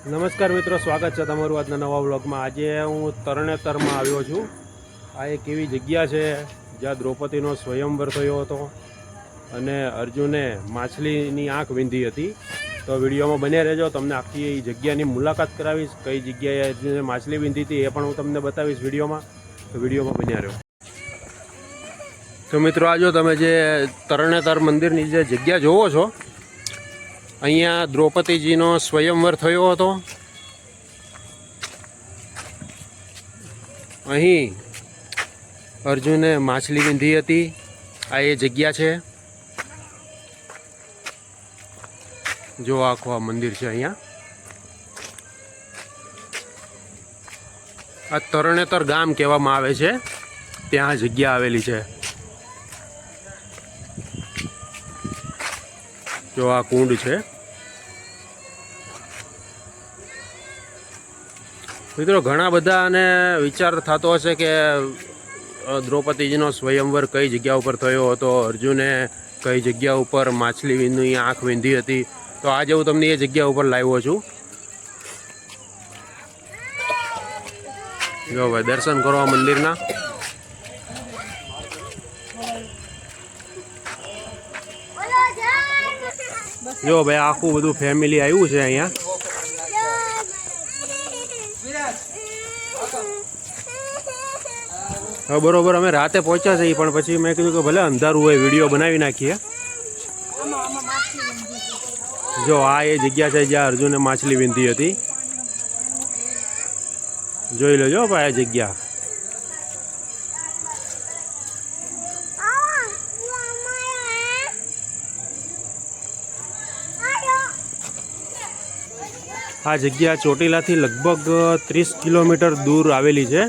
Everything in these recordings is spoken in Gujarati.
નમસ્કાર મિત્રો, સ્વાગત છે તમારું આજના નવા વ્લોગમાં. આજે હું તરણેતરમાં આવ્યો છું. આ એક એવી જગ્યા છે જ્યાં દ્રૌપદીનો સ્વયંવર થયો હતો અને અર્જુને માછલીની આંખ વીંધી હતી. તો વિડીયોમાં બને રહેજો, તમને આખી એ જગ્યાની મુલાકાત કરાવીશ, કઈ જગ્યાએ અર્જુને માછલી વીંધી હતી એ પણ હું તમને બતાવીશ વિડીયોમાં. તો વિડીયોમાં બન્યા રહ્યો તો મિત્રો, આ જો તમે જે તરણેતર મંદિરની જે જગ્યા જોવો છો અહીંયા દ્રૌપદીજીનો સ્વયંવર થયો હતો. અહીં અર્જુને માછલી વિંધી હતી. આ એ જગ્યા છે. જો આખું આ મંદિર છે અહીંયા. આ તરણેતર ગામ કહેવામાં આવે છે. ત્યાં જગ્યા આવેલી છે. જો આ કુંડ છે. મિત્રો, ઘણા બધાને વિચાર થતો હશે કે દ્રૌપદીજીનો સ્વયંવર કઈ જગ્યા ઉપર થયો હતો? અર્જુને કઈ જગ્યા ઉપર માછલી વિંદુની આંખ વિંધી હતી? તો આજે હું તમને એ જગ્યા ઉપર લાવ્યો છું. જો ભાઈ, દર્શન કરો આ મંદિરના. જો ભાઈ, આખું બધું ફેમિલી આવ્યું છે અહીંયા. હવે બરોબર, અમે રાતે પહોંચ્યા છીએ, પણ પછી મેં કીધું કે ભલે અંધારું હોય વીડિયો બનાવી નાખીએ. જો, આ એ જગ્યા છે જ્યાં અર્જુને માછલી વિંધી હતી. જોઈ લેજો ભાઈ, આ જગ્યા. આ જગ્યા ચોટીલાથી લગભગ ત્રીસ કિલોમીટર દૂર આવેલી છે.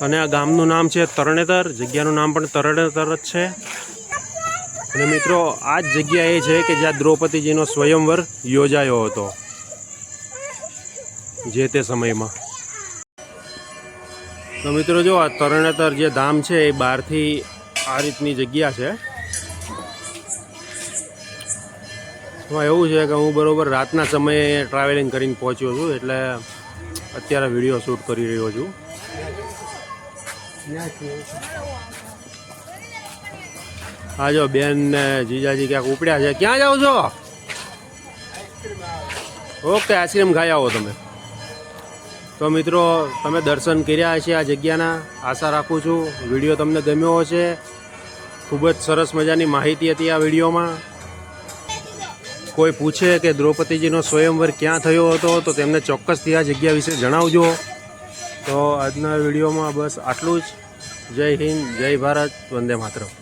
અને આ ગામનું નામ છે તરણેતર. જગ્યાનું નામ પણ તરણેતર જ છે. અને મિત્રો, આ જ જગ્યા એ છે કે જ્યાં દ્રૌપદીજીનો સ્વયંવર યોજાયો હતો. જે તે સમયમાં. તો મિત્રો, જો આ તરણેતર જે ધામ છે એ બહારથી આ રીતની જગ્યા છે. એમાં એવું છે કે હું બરાબર રાતના સમયે ટ્રાવેલિંગ કરીને પહોંચ્યો છું, એટલે અત્યારે વીડિયો શૂટ કરી રહ્યો છું. હા જો બેન ને જીજાજી ક્યાંક ઉપડ્યા છે. ક્યાં જાઓ છો? ઓકે, આઈસ્ક્રીમ ખાઈ આવો તમે. તો મિત્રો, તમે દર્શન કર્યા હશે આ જગ્યાના. આશા રાખું છું વીડિયો તમને ગમ્યો હશે. ખૂબ જ સરસ મજાની માહિતી હતી આ વિડીયોમાં કોઈ પૂછે કે દ્રૌપદીજીનો સ્વયંવર ક્યાં થયો હતો, તો તેમને ચોક્કસથી આ જગ્યા વિશે જણાવજો. તો આજના વિડીયોમાં બસ આટલું જ. જય હિન્દ, જય ભારત, વંદે માતરમ.